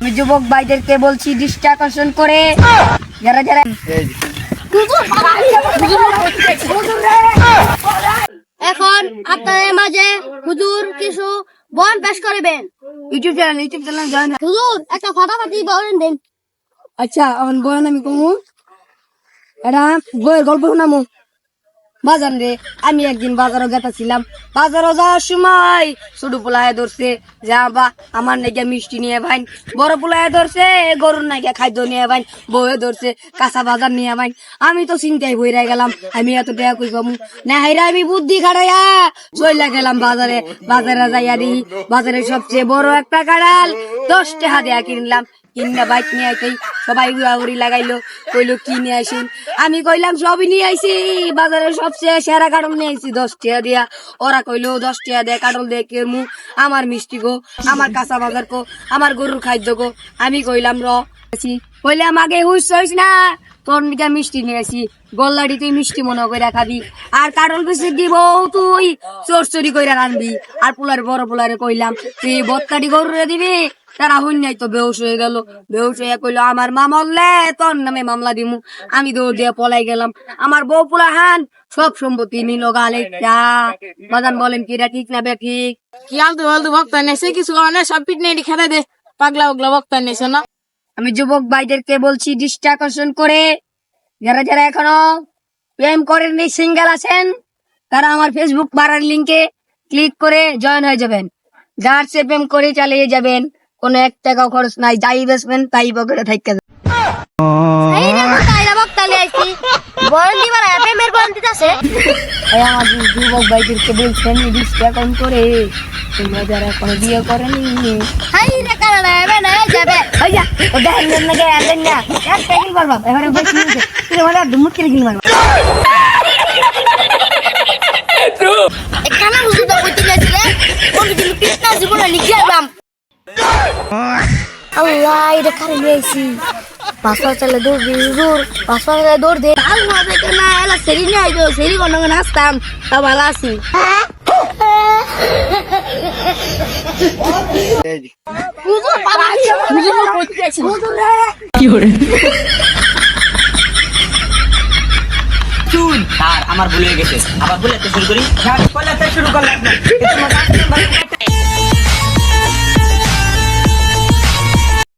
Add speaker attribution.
Speaker 1: আমি যুবক ভাইদেরকে বলছি দৃষ্টি আকর্ষণ করে। যারা যারা
Speaker 2: এখন আপনাদের মাঝে হুজুর কিছু বন পেশ করবেন।
Speaker 1: YouTube channel YouTube channel join
Speaker 2: হুজুর একটা ফাটাফাটি বলেন দেন।
Speaker 1: আচ্ছা আমার বয়ান আমি কমু এটা বইয়ের গল্প শোনামু বাজার রে, আমি একদিন বাজারও গেতাছিলাম। বাজারও যাওয়ার সময় ছোট পোলায় ধরছে, যা বা, আমার নাকি মিষ্টি নিয়ে ভাইন বড় পোলায় ধরছে, গরুর নাকি খাদ্য নিয়ে ভাইন বউয়ে ধরছে, কাঁচা বাজার নিয়ে ভাইন আমি তো চিন্তায় বইরা গেলাম, আমি এত টাকা কই পাবো না হাইরা আমি বুদ্ধি খাটাইয়া চইলা গেলাম বাজারে। বাজারে যাইয়া দিই বাজারে সবচেয়ে বড় একটা কাড়াল, দশ টাকা দেয়া কিনলাম। কিনা বাইক নিয়ে আইতেই সবাই উড়াউড়ি লাগাইলো, কইলো, কি নিয়ে আইসুন আমি কইলাম, সবই নিয়ে আইছি বাজারে সবচেয়ে সেরা কাটল নিয়ে আইছি, দশ টাকা দিয়া। ওরা কইলো, দশ টাকা দিয়ে কাটল দিয়ে কেমু আমার মিষ্টি গো, আমার কাঁচা বাজার কো আমার গরুর খাদ্য গো। আমি কইলাম, র। আছি। কইলাম, আগে হুইস হইস না, তোর নিকা মিষ্টি নিয়ে আসি গল্লাডি তুই মিষ্টি মনে করে খাবি। আর কাটল বেশি দিব তুই, চোর চুরি করে রানবি আর পোলারে, বড় পোলারে কইলাম, তুই বত্তাটি গরুরে দিবি তারা হইন নাই তো বেউস হয়ে গেল। বেউস হয়ে কইলো আমার মা মরলে তোর নামে মামলা দিমু। আমি দৌড় দিয়ে পলাই গেলাম। আমার বউ পোলা হান সব সম্পত্তি নিল গালে যা বাগান বলেন কি রে ঠিক না বে ঠিক?
Speaker 3: কি আলতু ফালতু বক্তা নেছে? কিছু কারণে সব পিট নেই খেতে দে। পাগলা পাগলা বক্তা নেছে না।
Speaker 1: আমি যুবক ভাইদেরকে বলছি দৃষ্টি আকর্ষণ করে। যারা যারা এখনও প্রেম করেননি সিঙ্গেল আছেন তারা আমার ফেসবুক বাড়ার লিঙ্কে ক্লিক করে জয়েন হয়ে যাবেন। যার সে প্রেম করে চালিয়ে যাবেন। কোনো এক টাকাও খরচ নাই যাই বেসবেন তাই পকেটে থাকতে যুবক ভাইদেরকে বলছেন দৃষ্টি আকর্ষণ করে তোমরা যারা এখনও বিয়ে করেনি।
Speaker 2: হাই রে কারণে এবে না যাবে।
Speaker 1: ওই ও দেখেন না না। এক এবারে বসে নিতে তুই মানে দুমুট করে গিল মারবা।
Speaker 2: এখানে হুজুর তো কইতে গেছি কোন দিন কৃষ্ণ জীবনে লিখে আলাম আল্লাহ এটা কারে নিয়েছি পাঁচবার চালে। দৌড় দি হুজুর পাঁচবার চালে দৌড় দে ভালো না দেখে না এলা সেরি নিয়ে আইতো সেরি কোন নাচতাম তা ভালো আছি
Speaker 4: আর আমার ভুলে গেছে আবার ভুলে শুরু করি শুরু করলাম